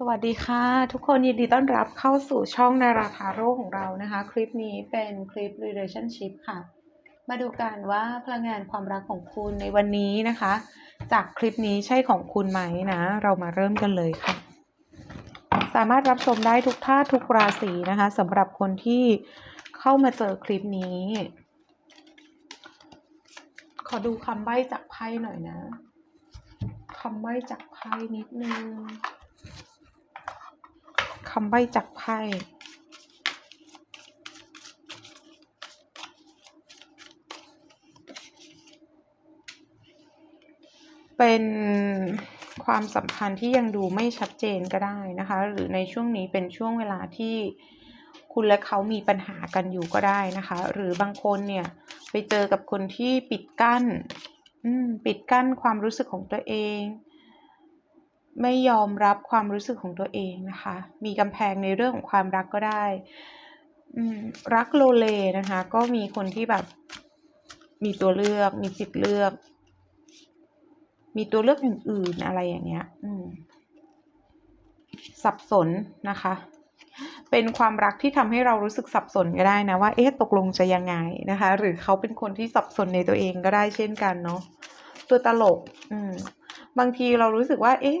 สวัสดีค่ะ ทุกคนยินดีต้อนรับเข้าสู่ช่องนาราคาโรของเรานะคะ คลิปนี้เป็นคลิป relationship ค่ะ มาดูกันว่าพลังงานความรักของคุณในวันนี้นะคะ จากคลิปนี้ใช่ของคุณไหมนะ เรามาเริ่มกันเลยค่ะ สามารถรับชมได้ทุกท่าทุกราศีนะคะสำหรับคนที่เข้ามาเจอคลิปนี้ ขอดูคำใบ้จากไพ่หน่อยนะคำใบ้จากไพ่นิดนึง คำใบ้จากไพ่เป็นความสัมพันธ์ที่ยังดูไม่ชัดเจนก็ได้นะคะ หรือในช่วงนี้เป็นช่วงเวลาที่คุณและเขามีปัญหากันอยู่ก็ได้นะคะ หรือบางคนเนี่ยไปเจอกับคนที่ปิดกั้นปิดกั้นความรู้สึกของตัวเอง ไม่ยอมรับความรู้สึกของตัวเองนะคะ มีกำแพงในเรื่องของความรักก็ได้รักโลเลนะคะ ก็มีคนที่แบบ มีตัวเลือก มีสิทธิ์เลือก มีตัวเลือกอื่นๆอะไรอย่างเงี้ยสับสนนะคะ เป็นความรักที่ทำให้เรารู้สึกสับสนก็ได้นะว่า เอ๊ะตกลงจะยังไงนะคะ หรือเขาเป็นคนที่สับสนในตัวเองก็ได้เช่นกันเนาะตัวตลก อืมบางทีเรารู้สึกว่า เอ๊ะ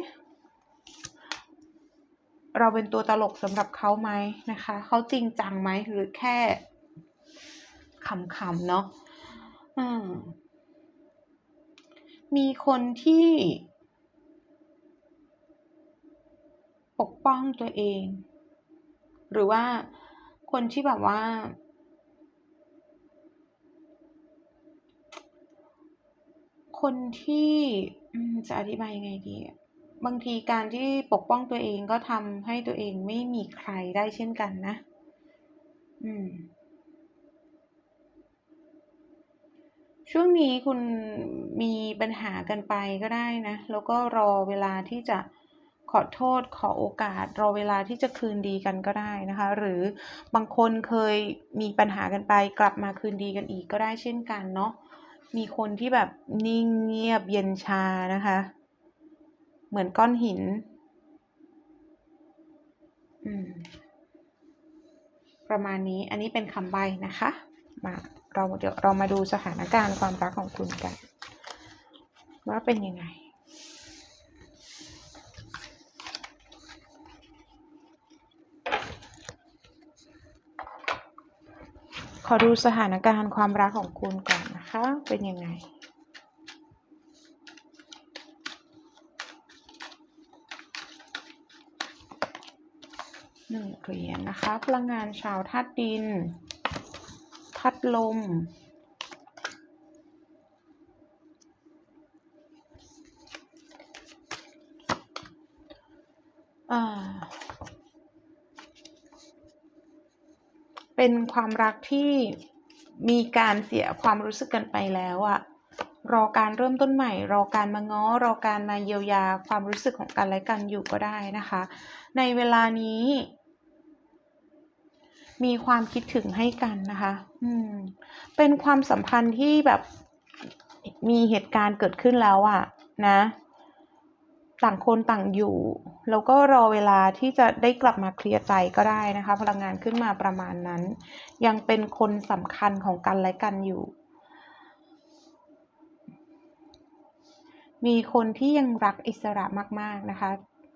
เราเป็นตัวตลกสำหรับเขาไหมนะคะ เขาจริงจังไหมหรือแค่ขำๆเนาะอืมมีคนที่ปกป้องตัวเอง หรือว่าคนที่แบบว่า คนที่จะอธิบายยังไงดีอะ บางทีการที่ปกป้องตัวเองก็ทำให้ตัวเองไม่มีใครได้เช่นกันนะ อืม ช่วงนี้คุณมีปัญหากันไปก็ได้นะ แล้วก็รอเวลาที่จะขอโทษขอโอกาสรอเวลาที่จะคืนดีกันก็ได้นะคะ หรือบางคนเคยมีปัญหากันไป กลับมาคืนดีกันอีกก็ได้เช่นกันเนาะมีคนที่แบบนิ่งเงียบเย็นชานะคะ เหมือนก้อนหิน ประมาณนี้ อันนี้เป็นคำใบ้นะคะ มาเราเดี๋ยวเรามาดูสถานการณ์ความรักของคุณกัน ว่าเป็นยังไงขอดูสถานการณ์ความรักของคุณก่อนนะคะ เป็นยังไง หนึ่งเหรียญนะคะ พลังงานชาวธาตุดินธาตุลม อ่าเป็นความรักที่มีการเสียความรู้สึกกันไปแล้วอะ รอการเริ่มต้นใหม่ รอการมาง้อ รอการมาเยียวยาความรู้สึกของกันและกันอยู่ก็ได้นะคะ ในเวลานี้ มีความคิดถึงให้กันนะคะ อืม เป็นความสัมพันธ์ที่แบบมีเหตุการณ์เกิดขึ้นแล้วอะนะ ต่างคนต่างอยู่ แล้วก็รอเวลาที่จะได้กลับมาเคลียร์ใจก็ได้นะคะ พลังงานขึ้นมาประมาณนั้น ยังเป็นคนสำคัญของกันและกันอยู่ มีคนที่ยังรักอิสระมาก ๆ นะคะ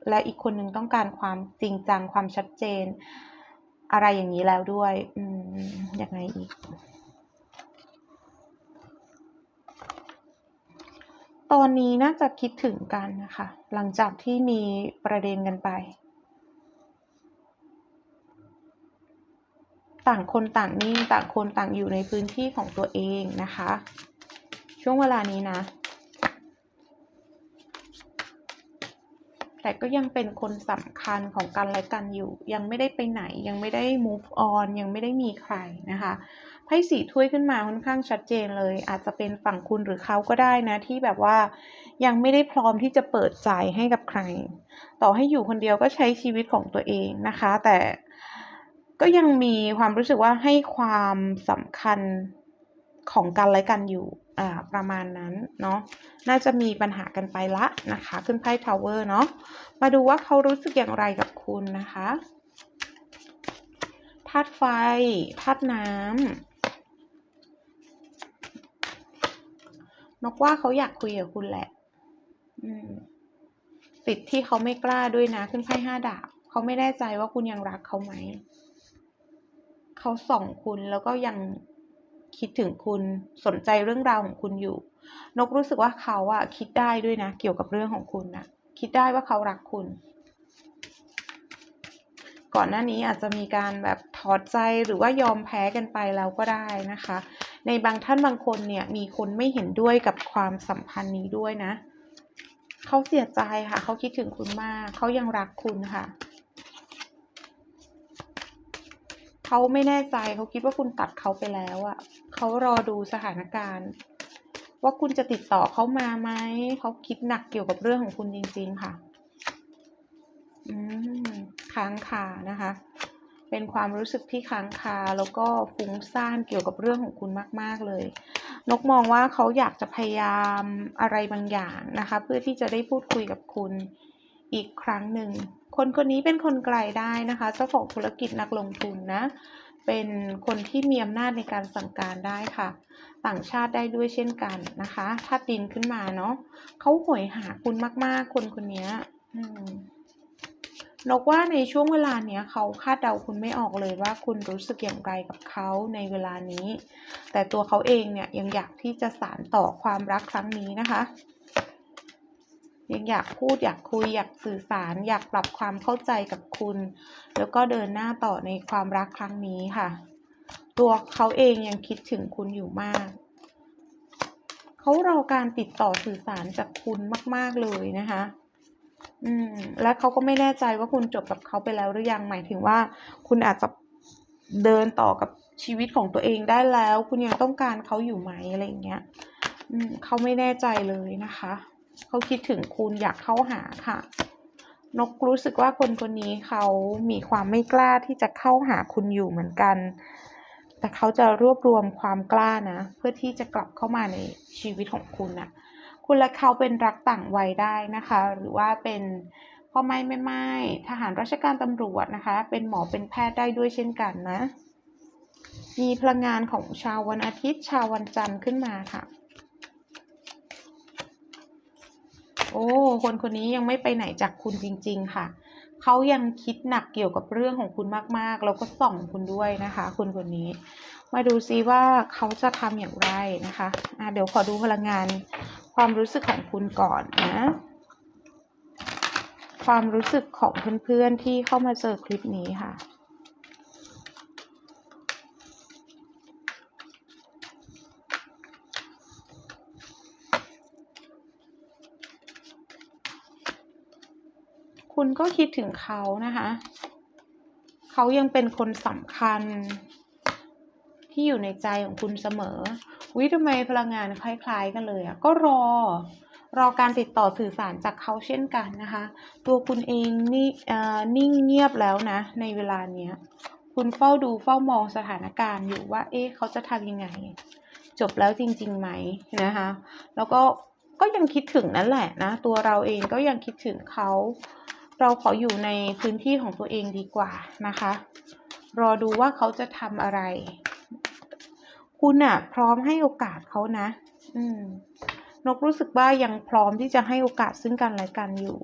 และอีกคนหนึ่งต้องการความจริงจังความชัดเจน อะไรอย่างนี้แล้วด้วย อืมยังไงอีก ตอนนี้น่าจะคิดถึงกันนะคะ หลังจากที่มีประเด็นกันไป ต่างคนต่างนิ่ง ต่างคนต่างอยู่ในพื้นที่ของตัวเองนะคะ ช่วงเวลานี้นะ แต่ก็ยังเป็นคนสำคัญของกันและกันอยู่ ยังไม่ได้ไปไหนยังไม่ได้ move on ยังไม่ได้มีใครนะคะไพ่สีถ้วยขึ้นมาค่อนข้างชัดเจนเลย อาจจะเป็นฝั่งคุณหรือเขาก็ได้นะ ที่แบบว่ายังไม่ได้พร้อมที่จะเปิดใจให้กับใคร ต่อให้อยู่คนเดียวก็ใช้ชีวิตของตัวเองนะคะ แต่ก็ยังมีความรู้สึกว่าให้ความสำคัญของกันและกันอยู่ อ่าประมาณนั้นเนาะน่าจะมีปัญหากันไปละนะคะ ขึ้นไพ่ทาวเวอร์เนาะมาดูว่าเขารู้สึกอย่างไรกับคุณนะคะธาตุไฟธาตุน้ำนกว่าเขาอยากคุยกับคุณแหละอืมติดที่เขาไม่กล้าด้วยนะ ขึ้นไพ่ห้าดาบเขาไม่แน่ใจว่าคุณยังรักเขาไหมเขาส่องคุณแล้วก็ยัง คิดถึงคุณสนใจเรื่องราวของคุณอยู่ นกรู้สึกว่าเขาอะคิดได้ด้วยนะ เกี่ยวกับเรื่องของคุณนะคิดได้ว่าเขารักคุณ ก่อนหน้านี้อาจจะมีการแบบถอดใจหรือว่ายอมแพ้กันไปแล้วก็ได้นะคะ ในบางท่านบางคนเนี่ยมีคนไม่เห็นด้วยกับความสัมพันธ์นี้ด้วยนะ เขาเสียใจค่ะ เขาคิดถึงคุณมาก เขายังรักคุณค่ะ เขาไม่แน่ใจเขาคิดว่าคุณตัดเขาไปแล้วอะ่ะเขารอดูสถานการณ์ ว่าคุณจะติดต่อเขามาไหมเขาคิดหนักเกี่ยวกับเรื่องของคุณจริง ๆ ค่ะ อืมค้างคานะคะ เป็นความรู้สึกที่ค้างคาแล้วก็ฟุ้งซ่านเกี่ยวกับเรื่องของคุณมาก ๆ เลย นกมองว่าเขาอยากจะพยายามอะไรบางอย่างนะคะ เพื่อที่จะได้พูดคุยกับคุณอีกครั้งหนึ่ง คนคนนี้เป็นคนไกลได้นะคะเจ้าของธุรกิจนักลงทุนนะ เป็นคนที่มีอำนาจในการสั่งการได้ค่ะ ต่างชาติได้ด้วยเช่นกันนะคะถ้าดินขึ้นมาเนาะเขาหวยหาคุณมากๆ คนคนนี้นกว่าในช่วงเวลาเนี้ยเขาคาดเดาคุณไม่ออกเลยว่าคุณรู้สึกอย่างไรกับเขาในเวลานี้ แต่ตัวเขาเองเนี่ยยังอยากที่จะสานต่อความรักครั้งนี้นะคะ ยังอยากพูดอยากคุยอยากสื่อสาร อยากปรับความเข้าใจกับคุณ แล้วก็เดินหน้าต่อในความรักครั้งนี้ค่ะ ตัวเขาเองยังคิดถึงคุณอยู่มากเขารอการติดต่อสื่อสารจากคุณมาก ๆเลยนะคะอืม และเขาก็ไม่แน่ใจว่าคุณจบกับเขาไปแล้วหรือยังหมายถึงว่า คุณอาจจะเดินต่อกับชีวิตของตัวเองได้แล้ว คุณยังต้องการเขาอยู่ไหมอะไรอย่างเงี้ย อืมเขาไม่แน่ใจเลยนะคะ เขาคิดถึงคุณอยากเข้าหาค่ะ นกรู้สึกว่าคนคนนี้เขามีความไม่กล้าที่จะเข้าหาคุณอยู่เหมือนกัน แต่เขาจะรวบรวมความกล้านะ เพื่อที่จะกลับเข้ามาในชีวิตของคุณน่ะคุณและเขาเป็นรักต่างวัยได้นะคะ หรือว่าเป็นพ่อไม้แม่ไม้ทหารราชการตำรวจนะคะ เป็นหมอเป็นแพทย์ได้ด้วยเช่นกันนะ มีพลังงานของชาววันอาทิตย์ชาววันจันทร์ขึ้นมาค่ะ โอ้คนคนนี้ยังไม่ไปไหนจากคุณจริง ๆ ค่ะ เขายังคิดหนักเกี่ยวกับเรื่องของคุณมากๆ แล้วก็ส่องคุณด้วยนะคะคุณคนนี้ มาดูซิว่าเขาจะทำอย่างไรนะคะะเดี๋ยวขอดูพลังงาน ความรู้สึกของคุณก่อนนะ ความรู้สึกของเพื่อนๆที่เข้ามาเจอคลิปนี้ค่ะ คุณก็คิดถึงเขานะคะ เขายังเป็นคนสำคัญ ที่อยู่ในใจของคุณเสมอวิทำไมพลังงานคล้าย ๆ กันเลยอะ ก็รอ รอการติดต่อสื่อสารจากเขาเช่นกันนะคะ ตัวคุณเองนี่นิ่งเงียบแล้วนะ ในเวลาเนี้ย คุณเฝ้าดูเฝ้ามองสถานการณ์อยู่ว่า เอ๊ะเขาจะทำยังไง จบแล้วจริงๆไหมนะคะ แล้วก็ก็ยังคิดถึงนั่นแหละนะ ตัวเราเองก็ยังคิดถึงเขา เราขออยู่ในพื้นที่ของตัวเองดีกว่านะคะ รอดูว่าเขาจะทำอะไร คุณอะพร้อมให้โอกาสเขานะ อืมนกรู้สึกว่ายังพร้อมที่จะให้โอกาสซึ่งกันและกันอยู่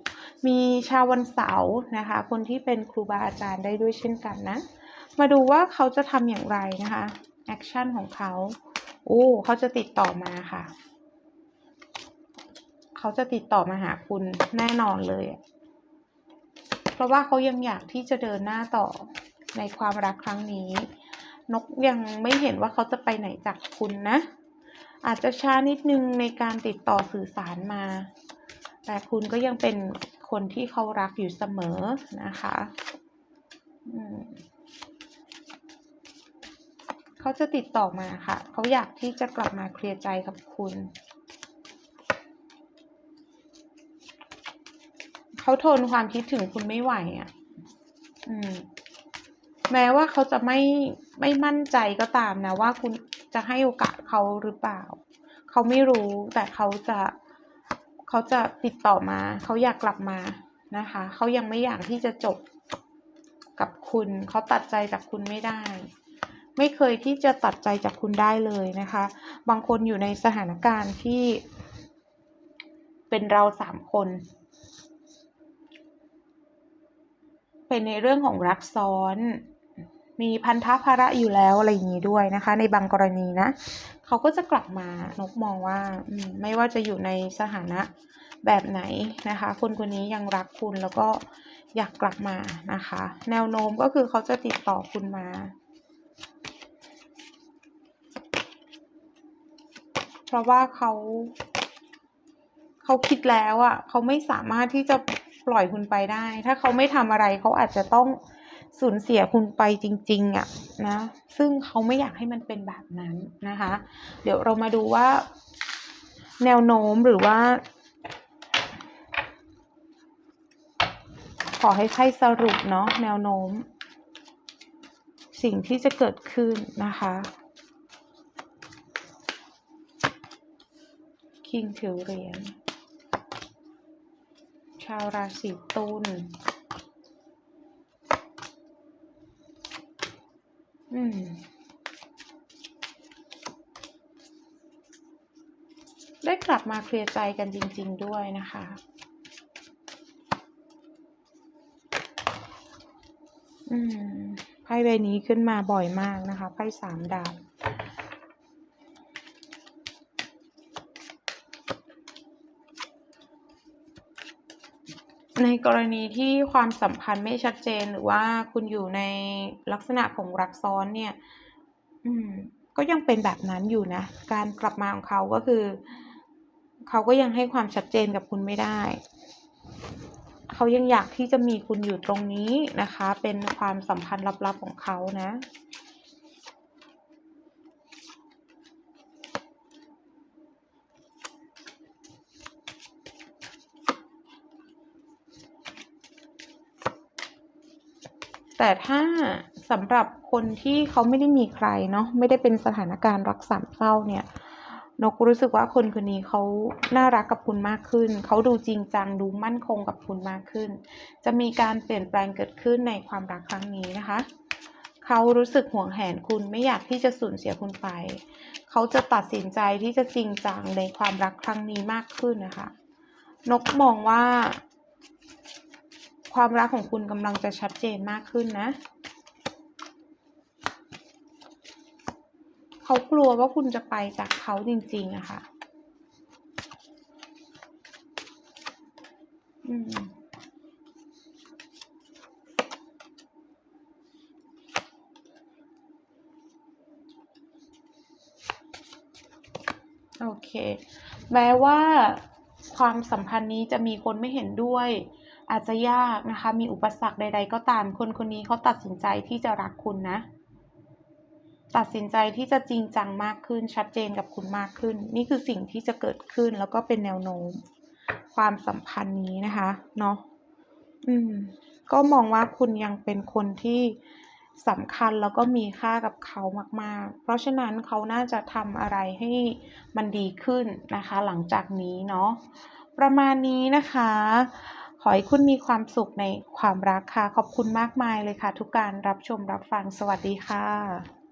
มีชาววันเสาร์นะคะ คนที่เป็นครูบาอาจารย์ได้ด้วยเช่นกันนะ มาดูว่าเขาจะทำอย่างไรนะคะแอคชั่นของเขาโอ้เขาจะติดต่อมาค่ะ เขาจะติดต่อมาหาคุณแน่นอนเลยอะ เพราะว่าเขายังอยากที่จะเดินหน้าต่อในความรักครั้งนี้ นกยังไม่เห็นว่าเขาจะไปไหนจากคุณนะ อาจจะช้านิดนึงในการติดต่อสื่อสารมา แต่คุณก็ยังเป็นคนที่เขารักอยู่เสมอนะคะอืมเขาจะติดต่อมาค่ะ เขาอยากที่จะกลับมาเคลียร์ใจกับคุณ เขาทนความคิดถึงคุณไม่ไหวอะ อืม แม้ว่าเขาจะไม่ไม่มั่นใจก็ตามนะ ว่าคุณจะให้โอกาสเขาหรือเปล่า เขาไม่รู้แต่เขาจะเขาจะติดต่อมา เขาอยากกลับมานะคะ เขายังไม่อยากที่จะจบกับคุณ เขาตัดใจจากคุณไม่ได้ ไม่เคยที่จะตัดใจจากคุณได้เลยนะคะ บางคนอยู่ในสถานการณ์ที่เป็นเราสามคน เป็นในเรื่องของรักซ้อน มีพันธะภาระอยู่แล้วอะไรอย่างนี้ด้วยนะคะ ในบางกรณีนะเขาก็จะกลับมานกมองว่าอืมไม่ว่าจะอยู่ในสถานะแบบไหนนะคะ คนคนนี้ยังรักคุณแล้วก็อยากกลับมานะคะ แนวโน้มก็คือเขาจะติดต่อคุณมาเพราะว่าเขา เขาคิดแล้วอะ่ะ เขาไม่สามารถที่จะ ปล่อยคุณไปได้ ถ้าเขาไม่ทำอะไรเขาอาจจะต้องสูญเสียคุณไปจริงๆอะ่ะนะซึ่งเขาไม่อยากให้มันเป็นแบบนั้นนะคะ เดี๋ยวเรามาดูว่า แนวโน้มหรือว่า ขอให้ไพ่สรุปเนาะแนวโน้ม สิ่งที่จะเกิดขึ้นนะคะคิงถือเหรียญ ชาวราศีตุลอืมได้กลับมาเคลียร์ใจกันจริง ๆ ด้วยนะคะ อืม ไพ่ใบนี้ขึ้นมาบ่อยมากนะคะ ไพ่สามดาบ ในกรณีที่ความสัมพันธ์ไม่ชัดเจนหรือว่าคุณอยู่ในลักษณะของรักซ้อนเนี่ย อืม ก็ยังเป็นแบบนั้นอยู่นะ การกลับมาของเขาก็คือ เขาก็ยังให้ความชัดเจนกับคุณไม่ได้ เขายังอยากที่จะมีคุณอยู่ตรงนี้นะคะ เป็นความสัมพันธ์ลับๆของเขานะ แต่ถ้าสำหรับคนที่เขาไม่ได้มีใครเนาะไม่ได้เป็นสถานการณ์รักสามเศร้าเนี่ยนกรู้สึกว่าคนคนนี้เขาน่ารักกับคุณมากขึ้น เขาดูจริงจังดูมั่นคงกับคุณมากขึ้น จะมีการเปลี่ยนแปลงเกิดขึ้นในความรักครั้งนี้นะคะ เขารู้สึกห่วงแหนคุณไม่อยากที่จะสูญเสียคุณไป เขาจะตัดสินใจที่จะจริงจังในความรักครั้งนี้มากขึ้นนะคะ นกมองว่า ความรักของคุณกำลังจะชัดเจนมากขึ้นนะ เขากลัวว่าคุณจะไปจากเขาจริง ๆอะค่ะอืมโอเค แม้ว่าความสัมพันธ์นี้จะมีคนไม่เห็นด้วย อาจจะยากนะคะ มีอุปสรรคใด ๆ ก็ตาม คนคนนี้เขาตัดสินใจที่จะรักคุณนะ ตัดสินใจที่จะจริงจังมากขึ้น ชัดเจนกับคุณมากขึ้น นี่คือสิ่งที่จะเกิดขึ้นแล้วก็เป็นแนวโน้ม ความสัมพันธ์นี้นะคะ เนาะ อืม ก็มองว่าคุณยังเป็นคนที่สำคัญแล้วก็มีค่ากับเขามาก ๆ เพราะฉะนั้นเขาน่าจะทำอะไรให้มันดีขึ้นนะคะ หลังจากนี้เนาะ ประมาณนี้นะคะ ขอให้คุณมีความสุขในความรักค่ะ ขอบคุณมากมายเลยค่ะ ทุกการรับชมรับฟัง สวัสดีค่ะ